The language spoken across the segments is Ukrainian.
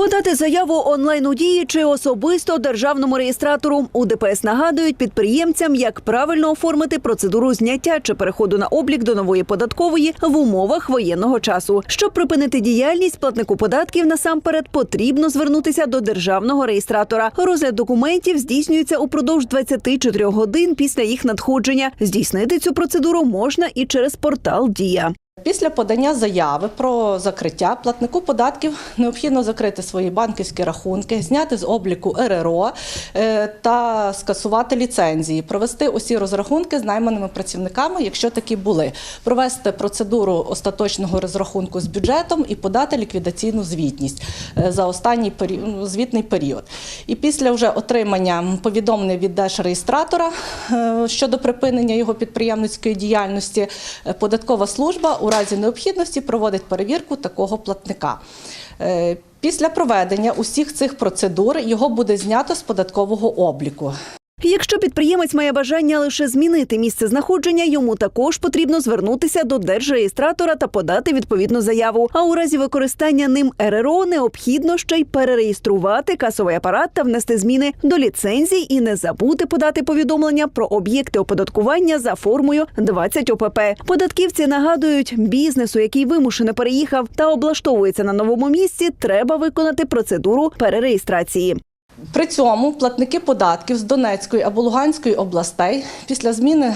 Подати заяву онлайн у дії чи особисто державному реєстратору у ДПС нагадують підприємцям, як правильно оформити процедуру зняття чи переходу на облік до нової податкової в умовах воєнного часу. Щоб припинити діяльність платнику податків, насамперед потрібно звернутися до державного реєстратора. Розгляд документів здійснюється упродовж 24 годин після їх надходження. Здійснити цю процедуру можна і через портал Дія. Після подання заяви про закриття платнику податків необхідно закрити свої банківські рахунки, зняти з обліку РРО е, та скасувати ліцензії, провести усі розрахунки з найманими працівниками, якщо такі були, провести процедуру остаточного розрахунку з бюджетом і подати ліквідаційну звітність е, за останній пері- ну, звітний період. І після вже отримання повідомлення від держреєстратора е, щодо припинення його підприємницької діяльності, податкова служба у разі необхідності проводить перевірку такого платника. Е, Після проведення усіх цих процедур його буде знято з податкового обліку. Якщо підприємець має бажання лише змінити місце знаходження, йому також потрібно звернутися до держреєстратора та подати відповідну заяву. А у разі використання ним РРО необхідно ще й перереєструвати касовий апарат та внести зміни до ліцензій і не забути подати повідомлення про об'єкти оподаткування за формою 20 ОПП. Податківці нагадують, бізнесу, який вимушено переїхав та облаштовується на новому місці, треба виконати процедуру перереєстрації. При цьому платники податків з Донецької або Луганської областей після зміни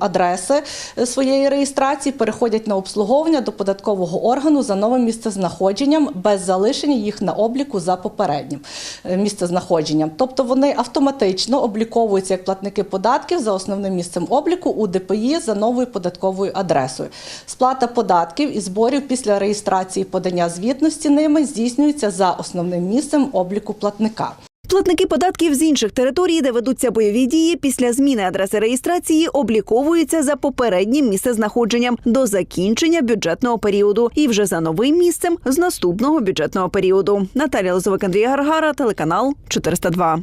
адреси е, своєї реєстрації переходять на обслуговування до податкового органу за новим місцезнаходженням без залишення їх на обліку за попереднім е, місцезнаходженням. Тобто вони автоматично обліковуються як платники податків за основним місцем обліку у ДПІ за новою податковою адресою. Сплата податків і зборів після реєстрації подання звітності ними здійснюється за основним місцем обліку платника. Платники податків з інших територій, де ведуться бойові дії, після зміни адреси реєстрації обліковуються за попереднім місцезнаходженням до закінчення бюджетного періоду і вже за новим місцем з наступного бюджетного періоду. Наталія Лозовик, Андрій Гаргара, телеканал 402.